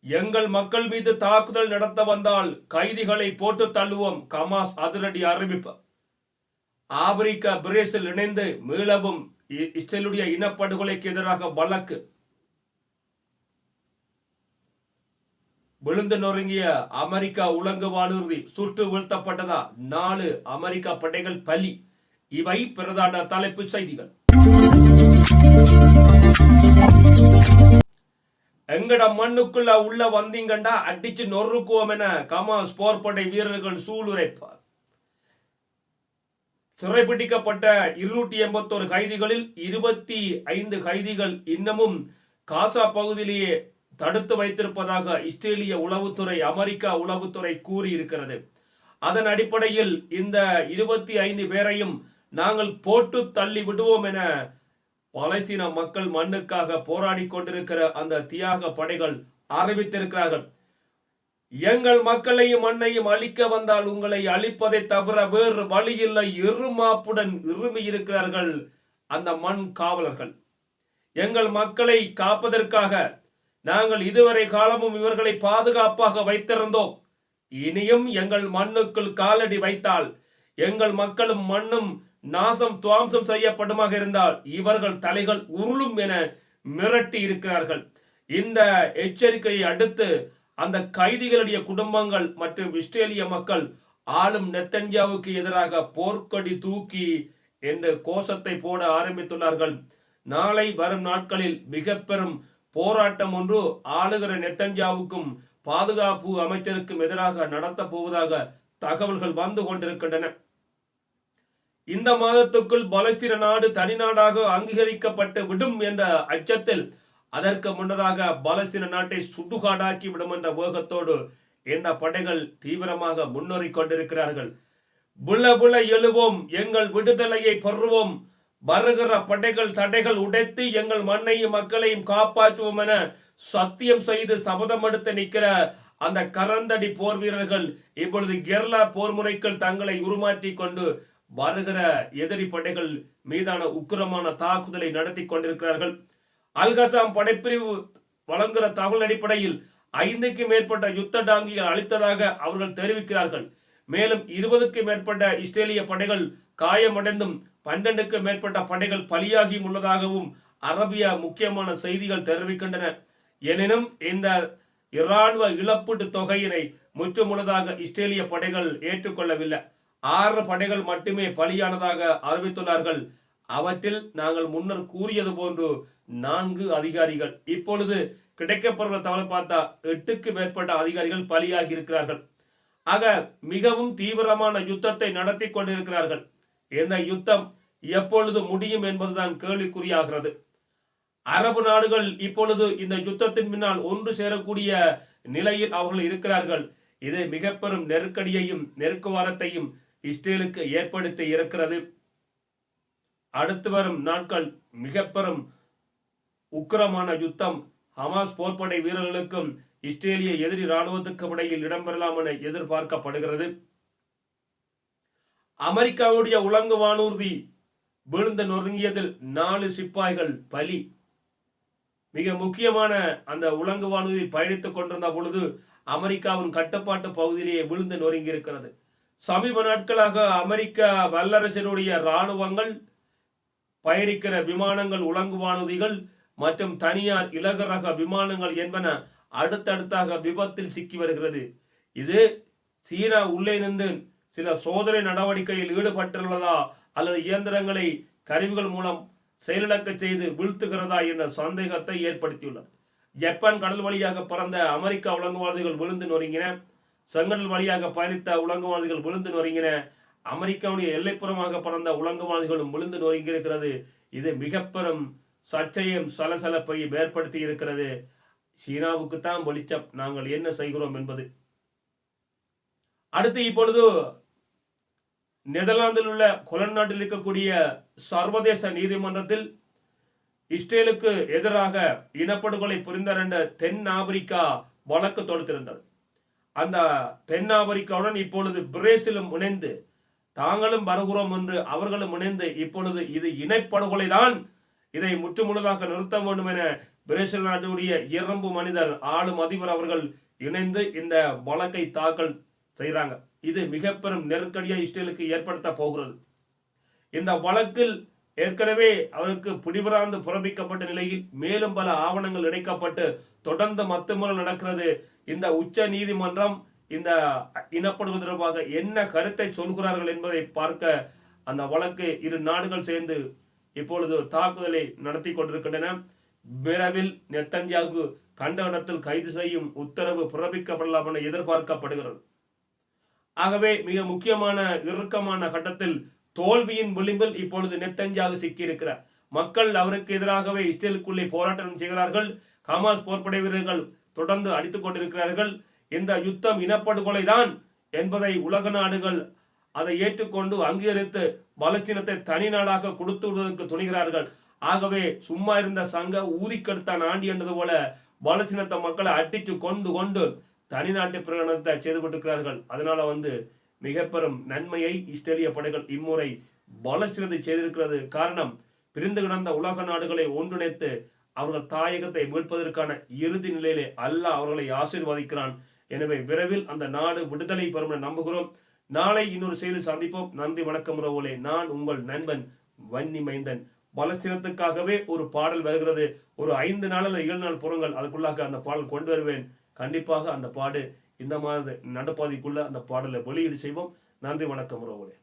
எங்கள் மக்கள் மீது தாக்குதல் நடத்த வந்தால் கைதிகளை போட்டு தள்ளுவோம் கமாஸ் அதிரடி அறிவிப்பு. ஆப்பிரிக்கா பிரேசில் இணைந்து மீளவும் இ- இஸ்ரேலுடைய இனப்படுகொலைக்கு எதிராக வழக்கு. விழுந்து நொறுங்கிய அமெரிக்கா உலங்கு வானூர்தி சுட்டு வீழ்த்தப்பட்டதா? நாலு அமெரிக்கா படைகள் பலி. இவை பிரதான தலைப்புச் செய்திகள். எங்கட மண்ணுக்குள்ள உள்ள வந்தீங்கண்டா அடிச்சு நொறுக்குவோம் என கமாஸ் போர்ப்படை வீரர்கள் சூளுரைப்பார் சிறைபிடிக்கப்பட்ட இருநூற்றி எண்பத்தோரு கைதிகளில் இருபத்தி ஐந்து கைதிகள் இன்னமும் காசா பகுதியிலேயே தடுத்து வைத்திருப்பதாக இஸ்ரேலிய உளவுத்துறை அமெரிக்கா உளவுத்துறை கூறியிருக்கிறது. அதன் அடிப்படையில் இந்த இருபத்தி ஐந்து பேரையும் நாங்கள் போட்டு தள்ளி விடுவோம் என பாலஸ்தீன மக்கள் மண்ணுக்காக போராடி கொண்டிருக்கிற அந்த தியாக படைகள் அறிவித்திருக்கிறார்கள். எங்கள் மக்களையும் மண்ணையும் அழிக்க வந்தால் உங்களை அழிப்பதை தவிர வேறு வழியில்லை இருமாப்புடன் இருமி இருக்கிறார்கள் அந்த மண் காவலர்கள். எங்கள் மக்களை காப்பதற்காக நாங்கள் இதுவரை காலமும் இவர்களை பாதுகாப்பாக வைத்திருந்தோம். இனியும் எங்கள் மண்ணுக்குள் காலடி வைத்தால் எங்கள் மக்களும் மண்ணும் நாசம் துவாம்சம் செய்யப்படுமாக இருந்தால் இவர்கள் தலைகள் உருளும் என மிரட்டி இருக்கிறார்கள். இந்த எச்சரிக்கையை அடுத்து அந்த கைதிகளுடைய குடும்பங்கள் மற்றும் இஸ்ரேலிய மக்கள் ஆளும் நெத்தன்யாவுக்கு எதிராக போர்க்கொடி தூக்கி என்று கோஷத்தை போட ஆரம்பித்துள்ளார்கள். நாளை வரும் நாட்களில் மிக பெரும் போராட்டம் ஒன்று ஆளுகிற நெத்தன்யாவுக்கும் பாதுகாப்பு அமைச்சருக்கும் எதிராக நடத்தப் போவதாக தகவல்கள் வந்து கொண்டிருக்கின்றன. இந்த மாதத்துக்குள் பலஸ்தீன நாடு தனிநாடாக அங்கீகரிக்கப்பட்டு விடும் என்ற அச்சத்தில் அதற்கு முன்னதாக பலஸ்தீன நாட்டை சுடுகாடாக்கி விடும் என்ற வேகத்தோடு இந்த படைகள் தீவிரமாக முன்னேறி கொண்டிருக்கிறார்கள். புல புல எழுவோம் எங்கள் விடுதலையை பெறுவோம். வருகிற படைகள் தடைகள் உடைத்து எங்கள் மண்ணையும் மக்களையும் காப்பாற்றுவோம் என சத்தியம் செய்து சபதம் எடுத்து நிற்கிற அந்த கரந்தடி போர் வீரர்கள் இப்பொழுது கெர்லா போர் முறைக்குள் தங்களை உருமாற்றி கொண்டு வருகிற எதிரி படைகள் மீதான உக்கிரமான தாக்குதலை நடத்தி கொண்டிருக்கிறார்கள். அல்கசாம் படைப்பிரிவு வழங்குகிற தகவல் அடிப்படையில் ஐந்துக்கு மேற்பட்ட யுத்த டாங்கிகள் அளித்ததாக அவர்கள் தெரிவிக்கிறார்கள். மேலும் இருபதுக்கு மேற்பட்ட இஸ்ரேலிய படைகள் காயமடைந்தும் பன்னெண்டுக்கு மேற்பட்ட படைகள் பலியாகியும் உள்ளதாகவும் அரபியா முக்கியமான செய்திகள் தெரிவிக்கின்றன. எனினும் இந்த இராணுவ இழப்பீட்டு தொகையினை முற்றுமுழுதாக இஸ்ரேலிய படைகள் ஏற்றுக்கொள்ளவில்லை. ஆறு படைகள் மட்டுமே பலியானதாக அறிவித்துள்ளார்கள். அவற்றில் நாங்கள் முன்னர் கூறியது போன்று நான்கு அதிகாரிகள். இப்பொழுது கிடைக்கப்படுற தவறு பார்த்தா எட்டுக்கு மேற்பட்ட அதிகாரிகள் பலியாகி இருக்கிறார்கள் ஆக மிகவும் தீவிரமான யுத்தத்தை நடத்தி கொண்டிருக்கிறார்கள். இந்த யுத்தம் எப்பொழுது முடியும் என்பதுதான் கேள்விக்குறியாகிறது. அரபு நாடுகள் இப்பொழுது இந்த யுத்தத்தின் பின்னால் ஒன்று சேரக்கூடிய நிலையில் அவர்கள் இருக்கிறார்கள். இது மிக பெரும் நெருக்கடியையும் நெருக்குவாரத்தையும் இஸ்ரேலுக்கு ஏற்படுத்தி இருக்கிறது. அடுத்து வரும் நாட்கள் மிக பெரும் உக்கிரமான யுத்தம். ஹமாஸ் போர்ப்படை வீரர்களுக்கும் இஸ்ரேலிய எதிரி இராணுவத்துக்கும் இடையில் இடம்பெறலாம் என எதிர்பார்க்கப்படுகிறது. அமெரிக்காவுடைய உலங்கு வானூர்தி விழுந்து நொறுங்கியதில் நாலு சிப்பாய்கள் பலி. மிக முக்கியமான அந்த உலங்கு வானூர்தி பயணித்துக் கொண்டிருந்த பொழுது அமெரிக்காவின் கட்டுப்பாட்டு பகுதியிலேயே விழுந்து நொறுங்கி இருக்கிறது சமீப நாட்களாக அமெரிக்க வல்லரசினுடைய இராணுவங்கள் பயணிக்கிற விமானங்கள் உலங்கு வானூதிகள் மற்றும் தனியார் இலகு ரக விமானங்கள் என்பன அடுத்தடுத்தாக விபத்தில் சிக்கி வருகிறது. இது சீனா உள்ளே நின்று சில சோதனை நடவடிக்கையில் ஈடுபட்டுள்ளதா அல்லது இயந்திரங்களை கருவிகள் மூலம் செயலிழக்க செய்து வீழ்த்துகிறதா என்ற சந்தேகத்தை ஏற்படுத்தியுள்ளது. ஜப்பான் கடல் வழியாக பறந்த அமெரிக்கா உலங்குவாதிகள் விழுந்து நொறுங்கின. செங்கடல் வழியாக பயணித்த உலங்குவாதிகள் விழுந்து நொறுங்கின. அமெரிக்காவுடைய எல்லைப்புறமாக பறந்த உலங்குவாதிகளும் விழுந்து நொறுங்கியிருக்கிறது. இது மிக பெரும் சர்ச்சையும் சலசலப்பையும் ஏற்படுத்தி இருக்கிறது. சீனாவுக்கு தான் வெளிச்சம். நாங்கள் என்ன செய்கிறோம் என்பது. அடுத்து இப்பொழுது நெதர்லாந்தில் உள்ள கொலன் நாட்டில் இருக்கக்கூடிய சர்வதேச நீதிமன்றத்தில் இஸ்ரேலுக்கு எதிராக இனப்படுகொலை புரிந்தார் என்ற தென் ஆப்பிரிக்கா வழக்கு தொடுத்திருந்தது. அந்த தென் ஆப்பிரிக்காவுடன் இப்பொழுது பிரேசிலும் இணைந்து தாங்களும் வருகிறோம் என்று அவர்களும் இணைந்து இப்பொழுது இது இனப்படுகொலை தான் இதை முற்றுமுழுதாக நிறுத்த வேண்டும் என பிரேசில் நாட்டுடைய இரும்பு மனிதர் ஆளும் அதிபர் அவர்கள் இணைந்து இந்த வழக்கை தாக்கல் செய்கிறாங்க. இது மிக பெரும் நெருக்கடியை இஸ்ரேலுக்கு ஏற்படுத்த போகிறது. இந்த வழக்கில் ஏற்கனவே அவருக்கு பிடிபராந்து புறப்பிக்கப்பட்ட நிலையில் மேலும் பல ஆவணங்கள் இணைக்கப்பட்டு தொடர்ந்து மத்துமுறை நடக்கிறது. இந்த உச்ச நீதிமன்றம் இந்த இனப்படுகொலை தொடர்பாக என்ன கருத்தை சொல்கிறார்கள் என்பதை பார்க்க அந்த வழக்கு இரு நாடுகள் சேர்ந்து இப்பொழுது தாக்குதலை நடத்தி கொண்டிருக்கின்றன. விரைவில் நெத்தன்யாகு கண்டகடத்தில் கைது செய்யும் உத்தரவு பிறப்பிக்கப்படலாம் என எதிர்பார்க்கப்படுகிறது. ஆகவே மிக முக்கியமான இறுக்கமான கட்டத்தில் தோல்வியின் விளிம்பில் இப்பொழுது நெத்தன்யாகு சிக்கியிருக்கிறார். மக்கள் அவருக்கு எதிராகவே இஸ்ரேலுக்குள்ளே போராட்டம் செய்கிறார்கள். ஹமாஸ் போர்ப்படை வீரர்கள் தொடர்ந்து அடித்துக் கொண்டிருக்கிறார்கள். இந்த யுத்தம் இனப்படுகொலை தான் என்பதை உலக நாடுகள் அதை ஏற்றுக்கொண்டு அங்கீகரித்து பலஸ்தீனத்தை தனி நாடாக கொடுத்து விடுவதற்கு துணிகிறார்கள். ஆகவே சும்மா இருந்த சங்க ஊதிக்கெடுத்தான் ஆண்டி என்றது போல பலஸ்தீனத்தை மக்களை அட்டிச்சு கொண்டு கொண்டு தனிநாட்டு பிரகடனத்தை செய்து கொண்டிருக்கிறார்கள் அதனால வந்து மிக பெரும் நன்மையை இஸ்ரேலிய படைகள் இம்முறை பலஸ்தீனத்தை செய்திருக்கிறது. காரணம் பிரிந்து கிடந்த உலக நாடுகளை ஒன்றிணைத்து அவர்கள் தாயகத்தை மீட்பதற்கான இறுதி நிலையிலே அல்லாஹ் அவர்களை ஆசீர்வதிக்கிறான். எனவே விரைவில் அந்த நாடு விடுதலை பெறும் என நம்புகிறோம். நாளை இன்னொரு செய்தி சந்திப்போம். நன்றி வணக்கம் உறவுகளே. நான் உங்கள் நண்பன் வன்னி மைந்தன். பலஸ்தீனத்துக்காகவே ஒரு பாடல் வருகிறது. ஒரு ஐந்து நாள் அல்லது ஏழு நாள் புறங்கள். அதுக்குள்ளாக அந்த பாடல் கொண்டு வருவேன். கண்டிப்பாக அந்த பாடு இந்த மாதிரி நடுப்பாதைக்குள்ள அந்த பாடலை வெளியீடு செய்வோம். நன்றி வணக்கம் உறவுகளே.